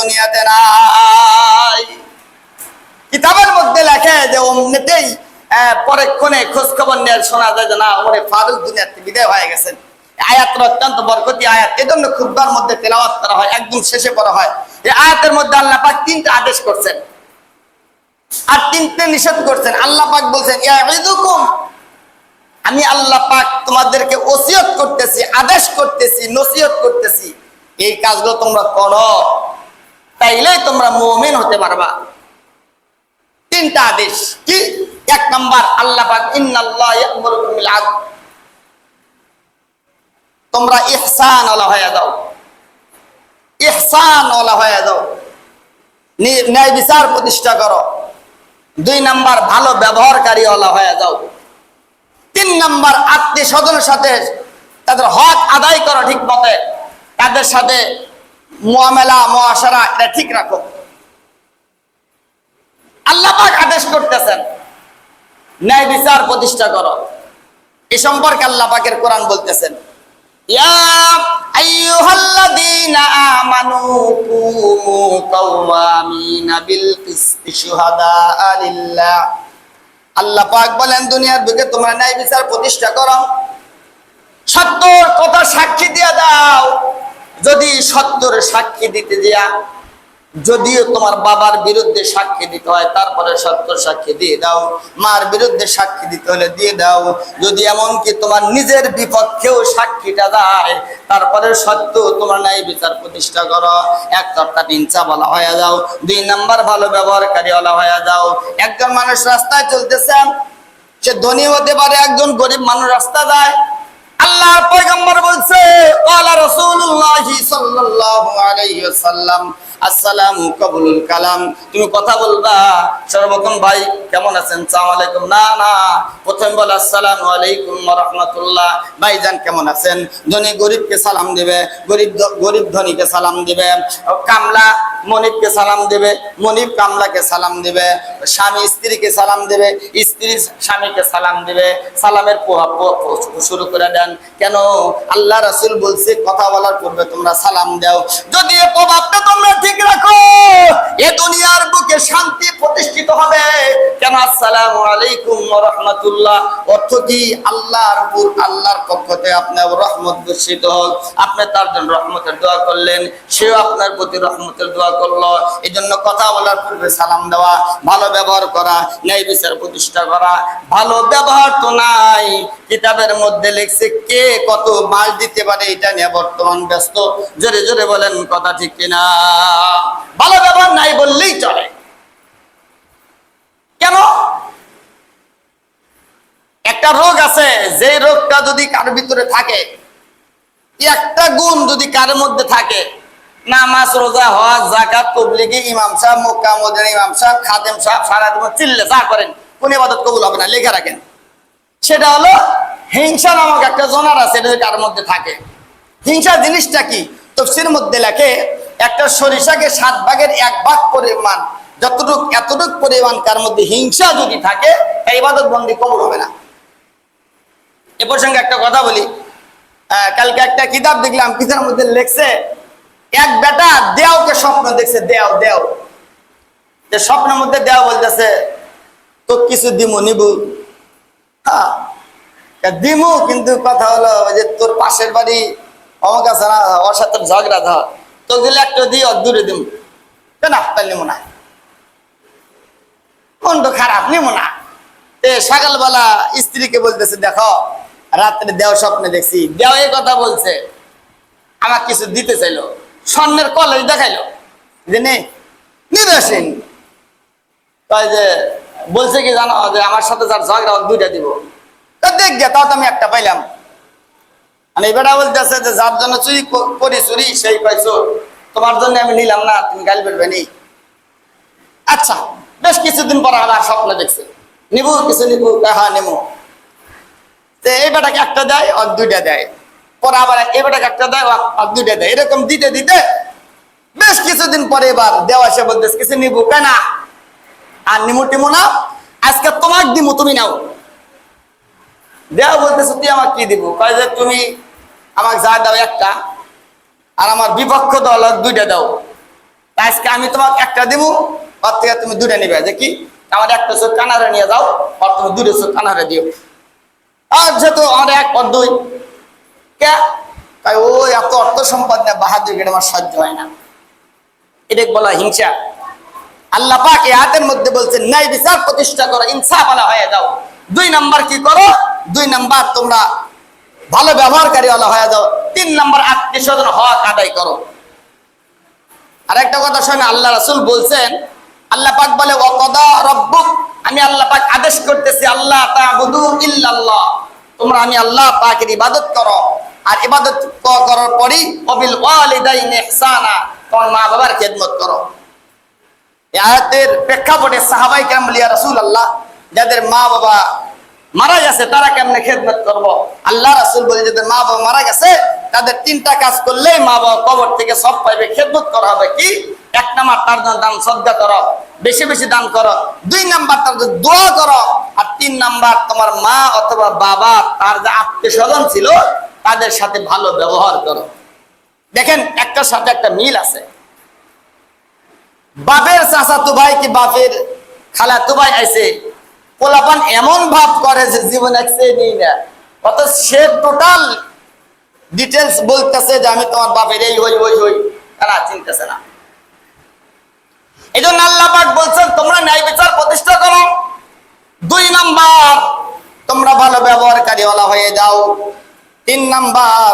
দুনিয়াতে নাই। কিতাবের মধ্যে লেখে যে অমনিতেই পরক্ষণে খোঁজ খবর নিয়ে শোনা যায় যে না ওমরে ফারুক দুনিয়াতে বিদায় হয়ে গেছেন। অত্যন্ত বরকতি আয়াত। এজন্য খুববার মধ্যে তেলাওয়াত করা হয়, একদম শেষে পড়া হয়। এই আয়াতের মধ্যে আল্লাহ পাক তিনটা আদেশ করছেন। আর তিনটে নিষেধ করছেন। আল্লাহ পাক বলছেন আমি আল্লাহ পাক তোমাদেরকে ওসিয়ত করতেছি, আদেশ করতেছি, নসিহত করতেছি। এই কাজগুলো তোমরা করো। তাইলেই তোমরা মুমিন হতে পারবা। তিনটা আদেশ। কি? এক নাম্বার, আল্লাহ তোমরা ইহসান হয়ে ইহসান হয়ে ন্যায় বিচার প্রতিষ্ঠা করো। দুই নাম্বার, ভালো ব্যবহারকারী ওয়ালা হয়ে যাও। তিন নাম্বার আত্মীয় স্বজনের সাথে তাদের হক আদায় করো ঠিক মতে। তাদের সাথে মোয়ামেলা মহাসারা এটা ঠিক রাখো। আল্লাহ আদেশ করতেছেন, ন্যায় বিচার প্রতিষ্ঠা করো। এ সম্পর্কে আল্লাহ পাকের কোরআন বলতেছেন আল্লাহ বলেন, দুনিয়ার বুকে তোমরা ন্যায় বিচার প্রতিষ্ঠা করো। সত্যর কথা সাক্ষী দিয়ে দাও। যদি সত্যর সাক্ষী দিতে দিয়া, যদিও তোমার বাবার বিরুদ্ধে সাক্ষী দিতে হয়, তারপরে সত্য সাক্ষী দিয়ে দাও। মার বিরুদ্ধে সাক্ষী দিতে হলে দিয়ে দাও। যদি এমনকি তোমার নিজের বিপক্ষেও সাক্ষীটা দেয়, তারপরে সত্য তোমার ন্যায় বিচার প্রতিষ্ঠা করো। এক তরটা ইঞ্চা বলা হয়ে যাও। দুই নাম্বার ভালো ব্যবহারকারী বলা হয়ে যাও। একজন মানুষ রাস্তায় চলতেছে, সে ধনী হতে পারে, একজন গরিব মানুষ রাস্তা যায় আল্লাহর পয়গম্বর বলছে সাল্লাল্লাহু আলাইহি আসসালামু কবুলুল কালাম। তুমি কথা বলবা সর্বপ্রথম ভাই, কেমন আছেন? সালাম আলাইকুম। না না, প্রথম বল, আসসালামু আলাইকুম ওয়া রাহমাতুল্লাহ। ভাইজান কেমন আছেন? ধনী গরিবকে সালাম দিবে, গরিব গরিব ধনীকে সালাম দিবে। কামলা মনিবকে সালাম দেবে, মনিব কামলাকে সালাম দিবে, স্বামী স্ত্রীকে সালাম দেবে, স্ত্রী স্বামীকে সালাম দিবে, সালামের প্রভাব শুরু করে দেন। কেন? আল্লাহ রাসূল বলছে, কথা বলার পূর্বে তোমরা সালাম দাও। যদি এ প্রভাবটা তোমরা ঠিক রাখো, এ দুনিয়ার বুকে শান্তি প্রতিষ্ঠিত হবে। কেন? আসসালামু আলাইকুম রাহমাতুল্লাহ। অর্থ কি? আল্লাহর পুর আল্লাহর পক্ষ থেকে আপনার রহমত বর্ষিত হোক। আপনি তার জন্য রহমতের দোয়া করলেন, সেও আপনার প্রতি রহমতের দোয়া করল। এই জন্য কথা বলার পূর্বে সালাম দেওয়া, ভালো ব্যবহার করা, ন্যায় বিচার প্রতিষ্ঠা করা। ভালো ব্যবহার তো নাই। কিতাবের মধ্যে লিখছে কে কত মাস দিতে পারে, এটা নিয়ে বর্তমান ব্যস্ত। জোরে জোরে বলেন, কথা ঠিক কিনা? ভালো ব্যবহার নাই বললেই চলে। কেন? একটা রোগ আছে, যে রোগটা যদি কার ভিতরে থাকে, একটা গুণ যদি কার মধ্যে থাকে নামাজ, রোজা, হজ জাকাত তবলিগি, ইমাম সাহেব, মক্কা, মদিনা, ইমাম সাহেব, খাদেম সাহেব, সারা জীবন চিল্লে যা করেন, কোন ইবাদত কবুল হবে না, লেখা রাখেন। সেটা হলো হিংসা নামক একটা জনার আছে, এটা কার মধ্যে থাকে। হিংসা জিনিসটা কি? তফসির মধ্যে লেখে, একটা সরিষাকে সাত ভাগের এক ভাগ পরিমাণ, যতটুক, এতটুক পরিমাণ কার মধ্যে হিংসা যদি থাকে এই ইবাদত বন্দি কবুল হবে না। এ প্রসঙ্গে একটা কথা বলি। কালকে একটা কিতাব দেখলাম, কিতাবের মধ্যে লেখছে এক বেটা দেওকে স্বপ্ন দেখছে, দেও দেও। যে স্বপ্নের মধ্যে দেও বলতেছে তো কিছু দিমু, নিবু। হ্যাঁ দিমু, কিন্তু কথা হলো যে তোর পাশের বাড়ি অমুক আছে না, ওর সাথে ঝগড়া ধর। তো দিলে একটা দিয়ে ওর দূরে দিমু। না নিমু না। মন তো খারাপ, নিমু এ সকালবেলা স্ত্রীকে বলতেছে, দেখো, রাত্রে দেও স্বপ্নে দেখছি। দেও এই কথা বলছে। আমার কিছু দিতে চাইলো। স্বর্ণের কলেজ দেখাইলো। যে নে নিবেশিন তাই যে, বলছে কি জানো, যে আমার সাথে যার ঝগড়া দুইটা দিব। তা দেখ গে তাও তো আমি একটা পাইলাম। মানে বেটা বলতেছে যে, যার জন্য চুরি করি, চুরি, সেই পাইছো তোমার জন্য আমি নিলাম না, তুমি গালি বেরবে নি। আচ্ছা বেশ কিছুদিন পর আবার স্বপ্ন দেখছে। নিবু, কিছু নিবু হ্যাঁ নিবো তো এই বেটাকে একটা দেয় আর দুইটা দেয়। পরে আবার এই বেটাকে একটা দেয় দুইটা দেয়। এরকম দিতে দিতে বেশ কিছুদিন পরে এবার দেওয়া সে বলতেছে, কিছু নিবু, কেন? আর নিমু টিমু না? আজকে তোমাক দিমু, তুমি নাও। দেওয়া বলতেছে, তুই আমাকে কি দিব? কয় যে, তুমি আমাকে যা দাও একটা, আর আমার বিপক্ষ দল দুইটা দাও। আজকে আমি তোমাকে একটা দিব, ওর থেকে তুমি দুটো নিবে। যে কি? আমার একটা চোখ কানারে নিয়ে যাও, আর তুমি দুটো চোখ কানারে দিও। আর যেহেতু আমার এক দুই। ও এত অর্থ সম্পদ না, বাহাদুর এটা আমার সহ্য হয় না। বলা হিংসা। আল্লাহ হাতের মধ্যে বলছেন, ন্যায় বিচার প্রতিষ্ঠা করো হয়ে যাও। দুই নাম্বার কি করো? দুই নাম্বার তোমরা ভালো ব্যবহারকারী হয়ে যাও। তিন নাম্বার আত্মীয় স্বজন করো। আর একটা কথা শোনে, আল্লাহ রাসূল বলছেন, আল্লাহ পাক বলে, ওয়াকাদা রব্বুক আমি আল্লাহ পাক আদেশ করতেছি আল্লাহ তোমরা আমি আল্লাহ পাকের ইবাদত করো। আর ইবাদত করার পরই ওয়াবিল ওয়ালিদাইনি ইহসানা, তোমার মা বাবার খেদমত করো। আয়াতের প্রেক্ষাপটে সাহাবাই কেরাম লিয়া রাসূল আল্লাহ যাদের মা বাবা মারা গেছে, তারা কেমনে খেদমত করব? আল্লাহ রাসূল বলে, যাদের মা বাবা মারা গেছে, তাদের তিনটা কাজ করলেই মা বাবা কবর থেকে সব পাইবে। খেদমত করা হবে কি? এক নাম্বার, তার জন্য দান শ্রদ্ধা করো। বেশি বেশি দান করো। দুই নাম্বার, তার দোয়া করো। আর তিন নাম্বার, তোমার মা অথবা বাবা, তার যে আত্মীয় স্বজন ছিল তাদের সাথে ভালো ব্যবহার করো। দেখেন, একটার সাথে একটা মিল আছে। বাপের চাচা তো ভাই কি বাপের খালা তো ভাই আইছে? পোলাপান এমন ভাব করে যে জীবন একসে নেই না। অত সে টোটাল ডিটেলস বলতেছে যে আমি তোমার বাপের এই হই হই হই। তারা চিনতেছে না। এই জন্য আল্লাহ পাক বলছেন, তোমরা ন্যায় বিচার প্রতিষ্ঠা করো। দুই নাম্বার, তোমরা ভালো ব্যবহারকারী ওলা হয়ে যাও। তিন নাম্বার,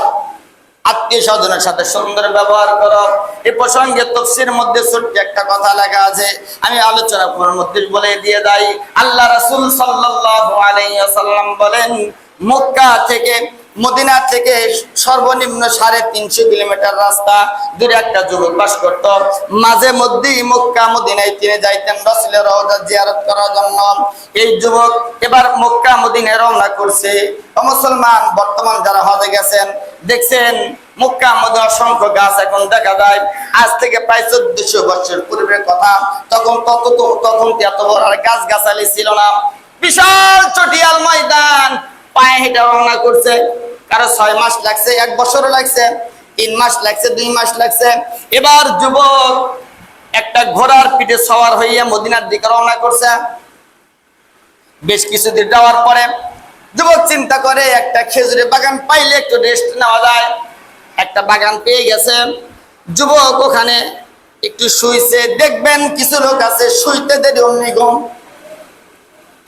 আত্মীয় স্বজনের সাথে সুন্দর ব্যবহার করো। এ প্রসঙ্গে তফসির মধ্যে ছোট্ট একটা কথা লেখা আছে, আমি আলোচনা করার মধ্যে বলে দিয়ে যাই। আল্লাহ রাসুল সাল্লাহ আলাইসাল্লাম বলেন, মক্কা থেকে মদিনা থেকে সর্বনিম্ন সাড়ে তিনশো কিলোমিটার রাস্তা, দূরে একটা যুবক বাস করত। মাঝে মধ্যেই মক্কা মদিনায় তিনি যাইতেন রসুলের রওজা জিয়ারত করার জন্য। এই যুবক এবার মক্কা মদিনায় রওনা করছে। মুসলমান, বর্তমান যারা হজে গেছেন, দেখছেন মক্কা মধ্যে অসংখ্য গাছ এখন দেখা যায়। আজ থেকে প্রায় চোদ্দশো বছর পূর্বের কথা। তখন তত তখন এত বড় আর গাছ গাছালি ছিল না। বিশাল চটিয়াল ময়দান। পায়ে হেঁটে রওনা করছে। কারও ছয় মাস লাগছে, এক বছরও লাগছে, তিন মাস লাগছে, দুই মাস লাগছে। এবার যুবক একটা ঘোড়ার পিঠে সওয়ার হইয়া মদিনার দিকে রওনা করছে। বেশ কিছুদিন যাওয়ার পরে যুবক চিন্তা করে, একটা খেজুরের বাগান পাইলে একটু রেস্ট নেওয়া যায়। একটা বাগান পেয়ে গেছে। যুবক ওখানে একটু শুইছে, দেখবেন কিছু লোক আছে, শুইতে দেরি ঘুম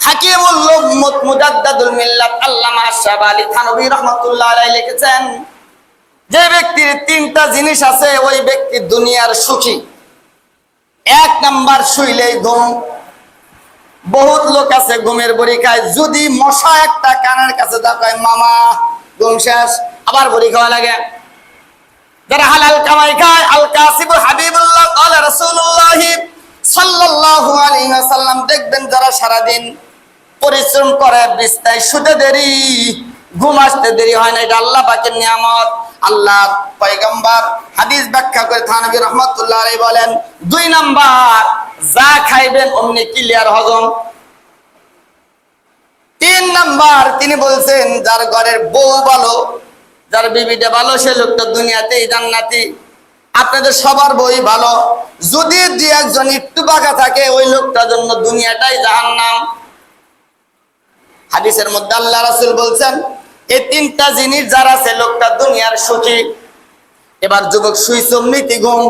হাকিমুল লোক মুজাদ্দাদুল মিল্লাত আল্লামা লিখেছেন, যে ব্যক্তির তিনটা জিনিস আছে, ওই ব্যক্তি দুনিয়ার সুখী। এক নাম্বার শুইলেই ঘুম। বহুত লোক আছে ঘুমের বড়ি খায় যদি মশা একটা কানের কাছে দেখায় মামা, ঘুম শেষ। আবার বড়ি খাওয়া লাগে। যারা হালাল কামাই খায় আল কাসিবু হাবিবুল্লাহ সারাদিন পরিশ্রম করে বিস্তায় শুতে দেরি, ঘুম আসতে দেরি হয় না, এটা আল্লাহ পাকের নিয়ামত। আল্লাহ পয়গম্বর হাদিস ব্যাখ্যা করে থানবী রহমতুল্লাহ আলাইহি বলেন, দুই নাম্বার, যা খাইবেন অমনি ক্লিয়ার হজম। তিন নাম্বার, তিনি বলছেন, যার ঘরের বউ ভালো, যার বিবিটা ভালো, সে লোকটা দুনিয়াতেই জান্নাতি। আপনাদের সবার বই ভালো। যদি দু একজন একটু বাঁকা থাকে, ওই লোকটার জন্য দুনিয়াটাই জাহান নাম হাদিসের মধ্যে আল্লাহ রাসূল বলছেন, এই তিনটা জিনিস যারা আছে, লোকটা দুনিয়ার সুখী। এবার যুবক শুই চমনিতি ঘুম।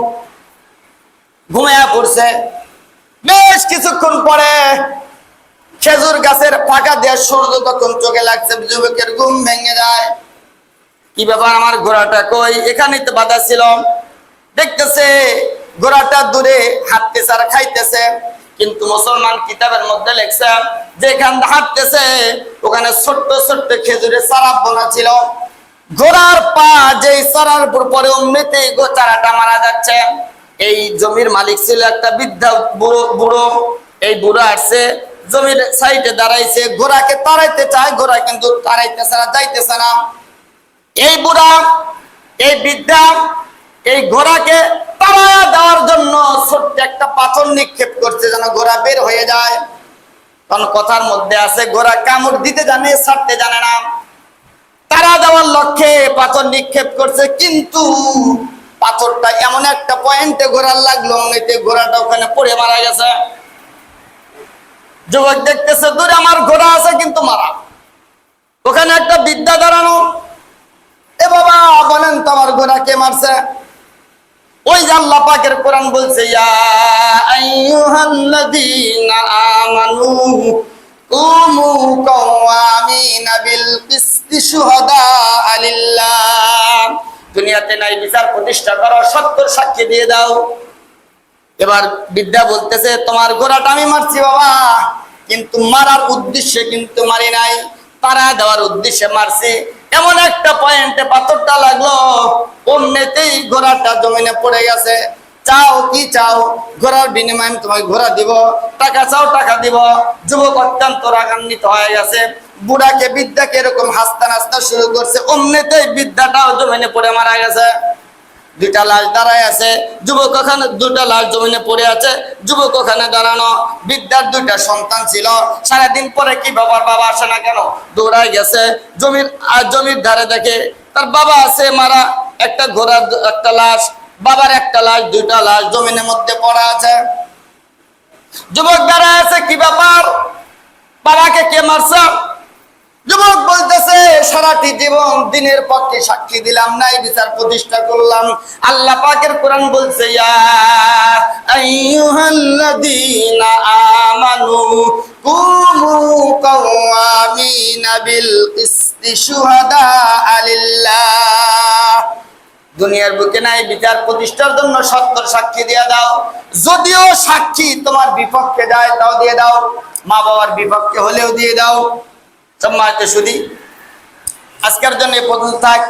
ঘুমায়া পড়ছে। বেশ কিছুক্ষণ পরে খেজুর গাছের ফাঁকা দিয়ে সূর্য তখন চোখে লাগছে, যুবকের ঘুম ভেঙে যায়। কি ব্যাপার, আমার ঘোড়াটা কই? এখানেই তো বাধা ছিল। দেখতেছে ঘোড়াটা দূরে হাঁটতেছে আর খাইতেছে। কিন্তু মুসলমান কিতাবের মধ্যে লেখছে, যেখান হাঁটতেছে, ওখানে ছোট্ট ছোট্ট খেজুরের সারা বোনা ছিল। ঘোড়ার পা যেই উপর পরে অমনিতে চারাটা মারা যাচ্ছে। এই জমির মালিক ছিল একটা বৃদ্ধা বুড়ো এই বুড়ো আসছে, জমির সাইডে দাঁড়াইছে ঘোড়াকে তাড়াইতে চায় ঘোড়া কিন্তু তাড়াইতেছে না, যাইতেছে না। এই বুড়া, এই বিদ্যা এই ঘোড়াকে তাড়া দেওয়ার জন্য ছোট্ট একটা পাথর নিক্ষেপ করছে যেন ঘোড়া বের হয়ে যায়। কারণ কথার মধ্যে আছে, ঘোড়া কামড় দিতে জানে, ছাড়তে জানে না। তারা দেওয়ার লক্ষ্যে পাথর নিক্ষেপ করছে, কিন্তু পাথরটা এমন একটা পয়েন্টে ঘোরার লাগল এমনিতে ঘোড়াটা ওখানে পড়ে মারা গেছে। যুবক দেখতেছে, দূরে আমার ঘোড়া আছে, কিন্তু মারা। ওখানে একটা বিদ্যা দাঁড়ানো। এ বাবা, বলেন তো আমার ঘোড়া কে মারছে? ওই যে আল্লাহ পাকের কোরআন বলছে, ইয়া আইয়ুহাল্লাযীনা আমানু কুমু কাওয়ামিনা বিল কিসতি শুহাদা লিল্লাহ দুনিয়াতে নাই, বিচার প্রতিষ্ঠা করো সত্য সাক্ষী দিয়ে দাও। এবার বিদ্যা বলতেছে, তোমার ঘোড়াটা আমি মারছি বাবা, কিন্তু মারার উদ্দেশ্যে কিন্তু মারি নাই, তারা দেওয়ার উদ্দেশ্যে মারছি। এমন একটা পয়েন্টে পাথরটা লাগল। অন্যতেই ঘোড়াটা জমিনে পড়ে গেছে। চাও কি চাও, ঘোড়ার বিনিময়ে তোমাকে ঘোড়া দিব। টাকা চাও, টাকা দিব। যুবক অত্যন্ত রাগান্বিত হয়ে গেছে। বুড়াকে বিদ্যাকে এরকম হাসতে নাচতে শুরু করছে। অন্যতেই বিদ্যাটাও জমিনে পড়ে মারা গেছে। দুইটা লাশ দাঁড়ায় আছে। যুবক ওখানে দুটা লাশ জমিনে পড়ে আছে। যুবক ওখানে দাঁড়ানো। বিদ্যার দুইটা সন্তান ছিল। সারাদিন পরে কি বাবার বাবা আসে না কেন? দৌড়ায় গেছে। জমির আর জমির ধারে দেখে তার বাবা আছে, মারা। একটা ঘোড়ার একটা লাশ। বাবার একটা লাশ, দুইটা লাশ জমিনের মধ্যে পড়া আছে। যুবক দাঁড়ায় আছে, কি ব্যাপার? বাবাকে কে মারছে? যুবক বলতেছে, সারাটি জীবন দিনের পক্ষে সাক্ষী দিলাম নাই, বিচার প্রতিষ্ঠা করলাম। আল্লাহ পাকের কোরআন বলছে দুনিয়ার বুকে নাই, বিচার প্রতিষ্ঠার জন্য সত্তর সাক্ষী দিয়ে দাও। যদিও সাক্ষী তোমার বিপক্ষে যায়, তাও দিয়ে দাও। মা বাবার বিপক্ষে হলেও দিয়ে দাও। সম্মানিত শুধু আজকের জন্য এ পর্যন্ত থাক